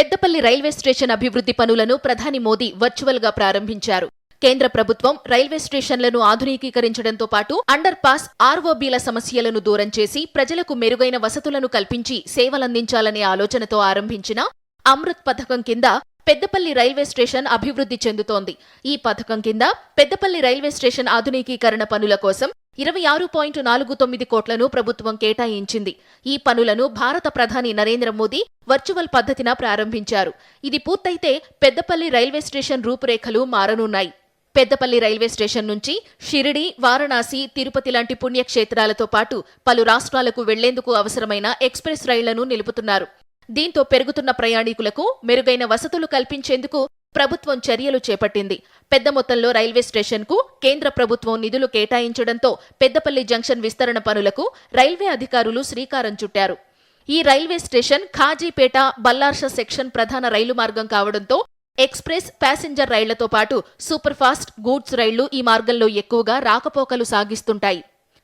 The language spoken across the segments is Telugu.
పెద్దపల్లి రైల్వే స్టేషన్ అభివృద్ధి పనులను ప్రధాని మోదీ వర్చువల్గా ప్రారంభించారు. కేంద్ర ప్రభుత్వం రైల్వే స్టేషన్లను ఆధునికీకరించడంతో పాటు అండర్ పాస్ ఆర్ఓబీల సమస్యలను దూరం చేసి ప్రజలకు మెరుగైన వసతులను కల్పించి సేవలందించాలనే ఆలోచనతో ఆరంభించిన అమృత్ పథకం కింద పెద్దపల్లి రైల్వే స్టేషన్ అభివృద్ధి చెందుతోంది. ఈ పథకం కింద పెద్దపల్లి రైల్వే స్టేషన్ ఆధునికీకరణ పనుల కోసం ఇరవై ఆరు పాయింట్ నాలుగు తొమ్మిది కోట్లను ప్రభుత్వం కేటాయించింది. ఈ పనులను భారత ప్రధాని నరేంద్ర మోదీ వర్చువల్ పద్ధతిన ప్రారంభించారు. ఇది పూర్తయితే పెద్దపల్లి రైల్వే స్టేషన్ రూపురేఖలు మారనున్నాయి. పెద్దపల్లి రైల్వే స్టేషన్ నుంచి షిరిడి వారణాసి తిరుపతి లాంటి పుణ్యక్షేత్రాలతో పాటు పలు రాష్ట్రాలకు వెళ్ళేందుకు అవసరమైన ఎక్స్ప్రెస్ రైళ్ళను నిలుపుతున్నారు. దీంతో పెరుగుతున్న ప్రయాణికులకు మెరుగైన వసతులు కల్పించేందుకు ప్రభుత్వం చర్యలు చేపట్టింది. పెద్ద మొత్తంలో రైల్వే స్టేషన్కు కేంద్ర ప్రభుత్వం నిధులు కేటాయించడంతో పెద్దపల్లి జంక్షన్ విస్తరణ పనులకు రైల్వే అధికారులు శ్రీకారం చుట్టారు. ఈ railway station Kazipet Balharshah section ప్రధాన రైలు మార్గం కావడంతో ఎక్స్ప్రెస్ ప్యాసింజర్ రైళ్ళతో పాటు సూపర్ ఫాస్ట్ గూడ్స్ రైళ్ళు ఈ మార్గంలో ఎక్కువగా రాకపోకలు సాగిస్తుంటాయి.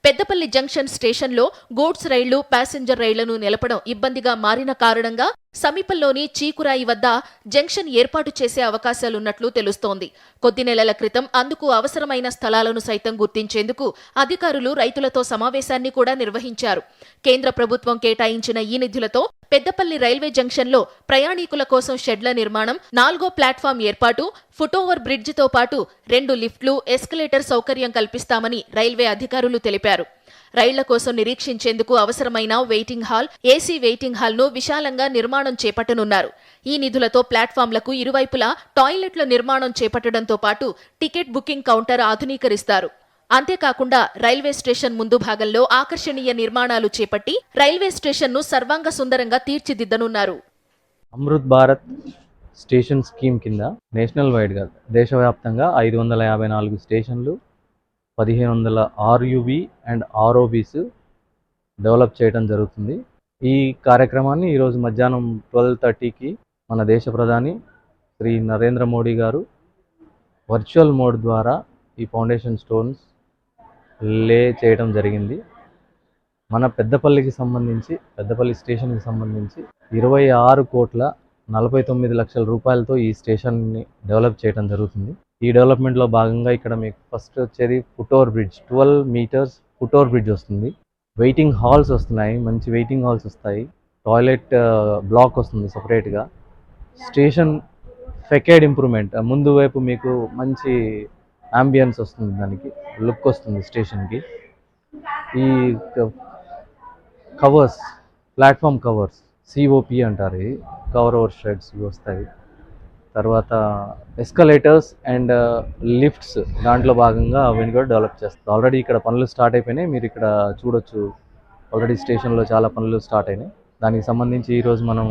పెద్దపల్లి జంక్షన్ స్టేషన్లో గూడ్స్ రైళ్ళు ప్యాసింజర్ రైళ్ళను నిలపడం ఇబ్బందిగా మారిన కారణంగా సమీపంలోని చీకురాయి వద్ద జంక్షన్ ఏర్పాటు చేసే అవకాశాలున్నట్లు తెలుస్తోంది. కొద్ది నెలల క్రితం అందుకు అవసరమైన స్థలాలను సైతం గుర్తించేందుకు అధికారులు రైతులతో సమావేశాన్ని కూడా నిర్వహించారు. కేంద్ర ప్రభుత్వం కేటాయించిన ఈ నిధులతో పెద్దపల్లి రైల్వే జంక్షన్లో ప్రయాణికుల కోసం షెడ్ల నిర్మాణం నాలుగో ప్లాట్ఫామ్ ఏర్పాటు ఫుటోవర్ బ్రిడ్జితో పాటు రెండు లిఫ్ట్లు ఎస్కలేటర్ సౌకర్యం కల్పిస్తామని రైల్వే అధికారులు తెలిపారు. రైళ్ళ కోసం నిరీక్షించేందుకు అవసరమైన వెయిటింగ్ హాల్ ఏసీ వెయిటింగ్ హాల్ను విశాలంగా నిర్మాణం చేపట్టనున్నారు. ఈ నిధులతో ప్లాట్ఫామ్లకు ఇరువైపులా టాయిలెట్ల నిర్మాణం చేపట్టడంతో పాటు టికెట్ బుకింగ్ కౌంటర్ ఆధునీకరిస్తారు. అంతేకాకుండా రైల్వే స్టేషన్ ముందు భాగంలో ఆకర్షణీయ నిర్మాణాలు చేపట్టి రైల్వే స్టేషన్ను సర్వాంగ సుందరంగా తీర్చిదిద్దనున్నారు. అమృత్ భారత్ స్టేషన్ స్కీమ్ కింద నేషనల్ వైడ్గా దేశవ్యాప్తంగా ఐదు వందల యాభై నాలుగు స్టేషన్లు పదిహేను వందల ఆర్యుబి అండ్ ఆర్ఓబీస్ డెవలప్ చేయడం జరుగుతుంది. ఈ కార్యక్రమాన్ని ఈరోజు మధ్యాహ్నం ట్వెల్వ్ థర్టీకి మన దేశ ప్రధాని శ్రీ నరేంద్ర మోడీ గారు వర్చువల్ మోడ్ ద్వారా ఈ ఫౌండేషన్ స్టోన్స్ లే చేయడం జరిగింది. మన పెద్దపల్లికి సంబంధించి పెద్దపల్లి స్టేషన్కి సంబంధించి ఇరవై ఆరు కోట్ల నలభై తొమ్మిది లక్షల రూపాయలతో ఈ స్టేషన్ని డెవలప్ చేయడం జరుగుతుంది. ఈ డెవలప్మెంట్లో భాగంగా ఇక్కడ మీకు ఫస్ట్ వచ్చేది foot over bridge. Twelve metres foot over bridge వస్తుంది. వెయిటింగ్ హాల్స్ వస్తున్నాయి. మంచి వెయిటింగ్ హాల్స్ వస్తాయి. టాయిలెట్ బ్లాక్ వస్తుంది సపరేట్గా. Station facade improvement. ముందు వైపు మీకు మంచి అంబియన్స్ వస్తుంది దానికి. లుక్ వస్తుంది స్టేషన్కి. ఈ కవర్స్ ప్లాట్ఫామ్ కవర్స్ సిఓపి అంటారు కవర్ ఓవర్ షెడ్స్ వస్తాయి. తర్వాత ఎస్కలేటర్స్ అండ్ లిఫ్ట్స్ దాంట్లో భాగంగా అవన్నీ కూడా డెవలప్ చేస్తారు ఆల్రెడీ ఇక్కడ పనులు స్టార్ట్ అయిపోయినాయి. మీరు ఇక్కడ చూడొచ్చు. ఆల్రెడీ స్టేషన్లో చాలా పనులు స్టార్ట్ అయినాయి. దానికి సంబంధించి ఈరోజు మనం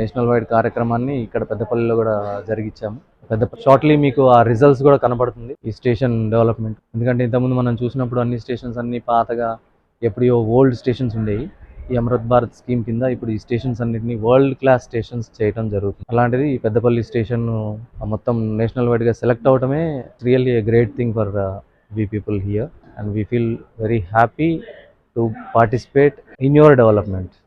నేషనల్ వైడ్ కార్యక్రమాన్ని ఇక్కడ పెద్దపల్లిలో కూడా జరిగించాము. పెద్ద షార్ట్లీ మీకు ఆ రిజల్ట్స్ కూడా కనబడుతుంది ఈ స్టేషన్ డెవలప్మెంట్ ఎందుకంటే ఇంతకుముందు మనం చూసినప్పుడు అన్ని స్టేషన్స్ అన్ని పాతగా ఎప్పుడో ఓల్డ్ స్టేషన్స్ ఉండేవి. ఈ అమృత్ భారత్ స్కీమ్ కింద ఇప్పుడు ఈ స్టేషన్స్ అన్నిటిని వరల్డ్ క్లాస్ స్టేషన్స్ చేయడం జరుగుతుంది. అలాంటిది ఈ పెద్దపల్లి స్టేషన్ మొత్తం నేషనల్ వైడ్గా select అవడమే really a great thing for we people here and we feel very happy to participate in your development